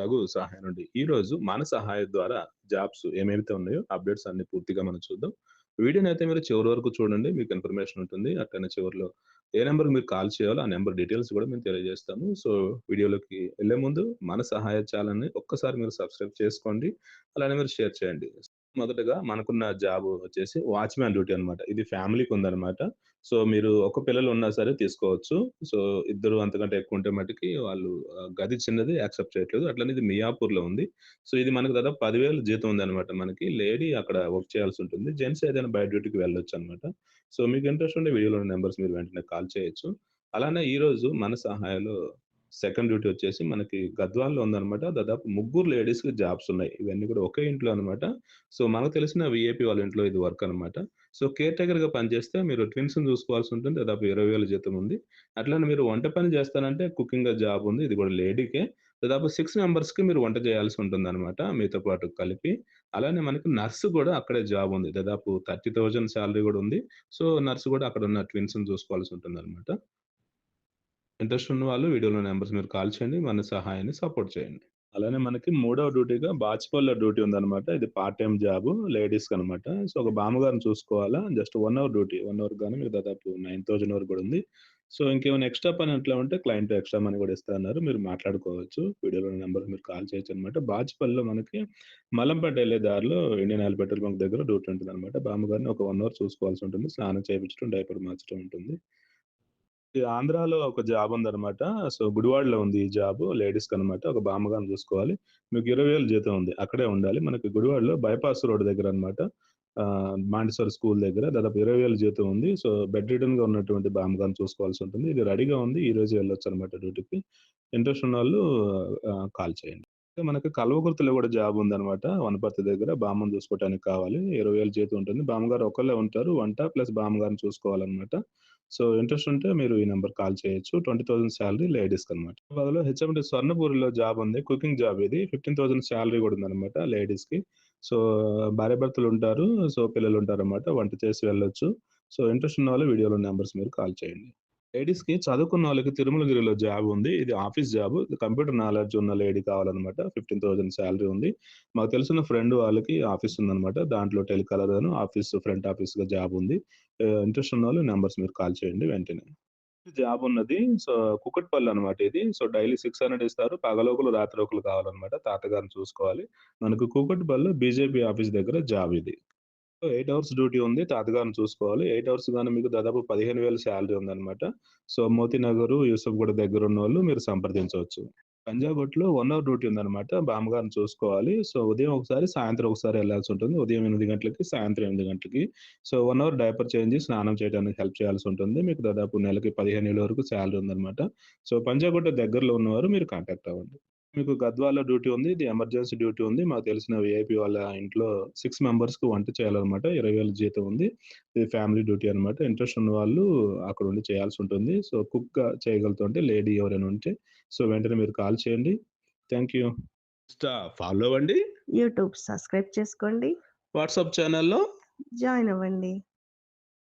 రఘు సహాయం నుండి. ఈ రోజు మన సహాయం ద్వారా జాబ్స్ ఏమైతే ఉన్నాయో అప్డేట్స్ అన్ని పూర్తిగా మనం చూద్దాం. వీడియోని అయితే మీరు చివరి వరకు చూడండి మీకు ఇన్ఫర్మేషన్ ఉంటుంది. అట్లనే చివరిలో ఏ నెంబర్ మీరు కాల్ చేయాలో ఆ నెంబర్ డీటెయిల్స్ కూడా మేము తెలియజేస్తాము. సో వీడియోలోకి వెళ్ళే ముందు మన సహాయ ఛానల్ని ఒక్కసారి మీరు సబ్స్క్రైబ్ చేసుకోండి. అలానే మీరు షేర్ చేయండి. మొదటగా మనకున్న జాబ్ వచ్చేసి వాచ్మ్యాన్ డ్యూటీ అన్నమాట. ఇది ఫ్యామిలీకి ఉందన్నమాట. సో మీరు ఒక పిల్లలు ఉన్నా సరే తీసుకోవచ్చు. సో ఇద్దరు అంతకంటే ఎక్కువ ఉంటే మటుకి వాళ్ళు గది చిన్నది యాక్సెప్ట్ చేయట్లేదు. అట్లనే ఇది మియాపూర్లో ఉంది. సో ఇది మనకు దాదాపు పదివేలు జీతం ఉంది అనమాట మనకి. లేడీ అక్కడ వర్క్ చేయాల్సి ఉంటుంది. జెంట్స్ ఏదైనా బయట డ్యూటీకి వెళ్ళొచ్చు అనమాట సో మీకు ఇంట్రెస్ట్ ఉండే వీడియోలో నెంబర్స్ మీరు వెంటనే కాల్ చేయొచ్చు. అలానే ఈ రోజు మన సహాయంలో సెకండ్ డ్యూటీ వచ్చేసి మనకి గద్వాల్లో ఉందన్నమాట. దాదాపు ముగ్గురు లేడీస్కి జాబ్స్ ఉన్నాయి. ఇవన్నీ కూడా ఒకే ఇంట్లో అనమాట సో మనకు తెలిసిన విఏపీ వాళ్ళ ఇంట్లో ఇది వర్క్ అనమాట సో కేర్ టేకర్గా పనిచేస్తే మీరు ట్విన్స్ చూసుకోవాల్సి ఉంటుంది. దాదాపు ఇరవై వేల జీతం ఉంది. అట్లానే మీరు వంట పని చేస్తానంటే కుకింగ్ జాబ్ ఉంది. ఇది కూడా లేడీకే. దాదాపు సిక్స్ మెంబర్స్కి మీరు వంట చేయాల్సి ఉంటుంది అనమాట మీతో పాటు కలిపి. అలానే మనకి నర్సు కూడా అక్కడే జాబ్ ఉంది. దాదాపు థర్టీ థౌజండ్ శాలరీ కూడా ఉంది. సో నర్సు కూడా అక్కడ ఉన్న ట్విన్స్ చూసుకోవాల్సి ఉంటుంది అనమాట ఇంట్రెస్ట్ ఉన్న వాళ్ళు వీడియోలో నెంబర్స్ మీరు కాల్ చేయండి మన సహాయాన్ని సపోర్ట్ చేయండి. అలానే మనకి మూడవ డ్యూటీగా బాచిపల్లి డ్యూటీ ఉందన్నమాట. ఇది పార్ట్ టైం జాబ్ లేడీస్ అనమాట సో ఒక బామ్మగారిని చూసుకోవాలా? Just one hour duty. One hour కానీ మీకు దాదాపు నైన్ థౌజండ్ వరకు కూడా ఉంది. సో ఇంకేమైనా ఎక్స్ట్రా పని ఎట్లా ఉంటే క్లయింట్ ఎక్స్ట్రా మనీ కూడా ఇస్తారన్నారు మీరు మాట్లాడుకోవచ్చు. వీడియోలో నెంబర్ మీరు కాల్ చేయొచ్చు అనమాట బాచిపల్లిలో మనకి మలంపేట వెళ్ళే దారిలో ఇండియన్ ఆయిల్ పెట్రోల్ బంక్ దగ్గర డ్యూటీ ఉంటుంది అనమాట బామ్మగారిని ఒక వన్ అవర్ చూసుకోవాల్సి ఉంటుంది. స్నానం చేయించడం డైపర్ మార్చడం ఉంటుంది. ఆంధ్రాలో ఒక జాబ్ ఉందన్నమాట. సో గుడివాడలో ఉంది ఈ జాబ్ లేడీస్ అనమాట ఒక బామ్మగారిని చూసుకోవాలి. మీకు ఇరవై వేలు జీతం ఉంది. అక్కడే ఉండాలి. మనకి గుడివాడలో బైపాస్ రోడ్ దగ్గర అనమాట మాండిసర్ స్కూల్ దగ్గర దాదాపు ఇరవై వేలు జీతం ఉంది. సో బెడ్ రిటర్న్గా ఉన్నటువంటి బామ్మగారిని చూసుకోవాల్సి ఉంటుంది. ఇది రెడీగా ఉంది. ఈ రోజు వెళ్ళొచ్చు అనమాట డ్యూటీకి. ఇంట్రెస్ట్ ఉన్న వాళ్ళు కాల్ చేయండి. మనకి కల్వకుర్తిలో కూడా జాబ్ ఉందన్నమాట. వనపర్తి దగ్గర బామ్మను చూసుకోవడానికి కావాలి. ఇరవై వేలు జీతం ఉంటుంది. బామ్మగారు ఒకళ్ళే ఉంటారు. వంట ప్లస్ బామ్మగారిని చూసుకోవాలన్నమాట. సో ఇంట్రెస్ట్ ఉంటే మీరు ఈ నెంబర్ కాల్ చేయొచ్చు. ట్వంటీ థౌసండ్ శాలరీ లేడీస్ అనమాట బదులు హెచ్ఎండి స్వర్ణపూరిలో జాబ్ ఉంది. కుకింగ్ జాబ్ ఇది. ఫిఫ్టీన్ థౌసండ్ శాలరీ కూడా ఉంది అనమాట లేడీస్కి సో భార్య భర్తలు ఉంటారు. సో పిల్లలు ఉంటారు అనమాట వంట చేసి వెళ్ళొచ్చు. సో ఇంట్రెస్ట్ ఉన్న వాళ్ళు వీడియోలో నెంబర్స్ మీరు కాల్ చేయండి. లేడీస్కి చదువుకున్న వాళ్ళకి తిరుమలగిరిలో జాబ్ ఉంది. ఇది ఆఫీస్ జాబ్. కంప్యూటర్ నాలెడ్జ్ ఉన్న లేడీ కావాలన్నమాట. ఫిఫ్టీన్ థౌసండ్ శాలరీ ఉంది. మాకు తెలిసిన ఫ్రెండ్ వాళ్ళకి ఆఫీస్ ఉందన్నమాట. దాంట్లో టెలికాలర్ అని ఆఫీస్ ఫ్రంట్ ఆఫీస్గా జాబ్ ఉంది. ఇంట్రెస్ట్ ఉన్న వాళ్ళు నెంబర్స్ మీరు కాల్ చేయండి వెంటనే. జాబ్ ఉన్నది. సో కుకట్పల్లి అనమాట ఇది. సో డైలీ సిక్స్ హండ్రెడ్ ఇస్తారు. పగలోకులు రాత్రి ఒకరు కావాలన్నమాట. తాతగారిని చూసుకోవాలి. మనకు కుకట్పల్లి బీజేపీ ఆఫీస్ దగ్గర జాబ్ ఇది. ఎయిట్ అవర్స్ డ్యూటీ ఉంది తాతగారిని చూసుకోవాలి. ఎయిట్ అవర్స్ గాను మీకు దాదాపు పదిహేను వేల శాలరీ ఉందన్నమాట. సో మోతి నగర్ యూసఫ్ దగ్గర ఉన్న వాళ్ళు మీరు సంప్రదించవచ్చు. పంజాగుట్లో వన్ అవర్ డ్యూటీ ఉందన్నమాట. బామ్మగారిని చూసుకోవాలి. సో ఉదయం ఒకసారి సాయంత్రం ఒకసారి వెళ్ళాల్సి ఉంటుంది. ఉదయం ఎనిమిది గంటలకి సాయంత్రం ఎనిమిది గంటలకి. So one hour diaper change స్నానం చేయడానికి హెల్ప్ చేయాల్సి ఉంటుంది. మీకు దాదాపు నెలకి పదిహేను వేల వరకు శాలరీ ఉందన్నమాట. సో పంజాగుట్ట దగ్గరలో ఉన్నవారు మీరు కాంటాక్ట్ అవ్వండి. మీకు గద్వాల డ్యూటీ ఉంది ఇది ఎమర్జెన్సీ డ్యూటీ ఉంది. మాకు తెలిసిన విఐపి వాళ్ళ ఇంట్లో సిక్స్ మెంబర్స్కి వంట చేయాలన్నమాట. ఇరవై వేల జీతం ఉంది. ఇది ఫ్యామిలీ డ్యూటీ అనమాట ఇంట్రెస్ట్ ఉన్న వాళ్ళు అక్కడ ఉండి చేయాల్సి ఉంటుంది. సో కుక్గా చేయగలుగుతుంటే లేడీ ఎవరైనా ఉంటే సో వెంటనే మీరు కాల్ చేయండి. థ్యాంక్ యూ ఫాలో అవ్వండి. యూట్యూబ్ సబ్స్క్రైబ్ చేసుకోండి. వాట్సాప్ ఛానల్లో జాయిన్ అవ్వండి.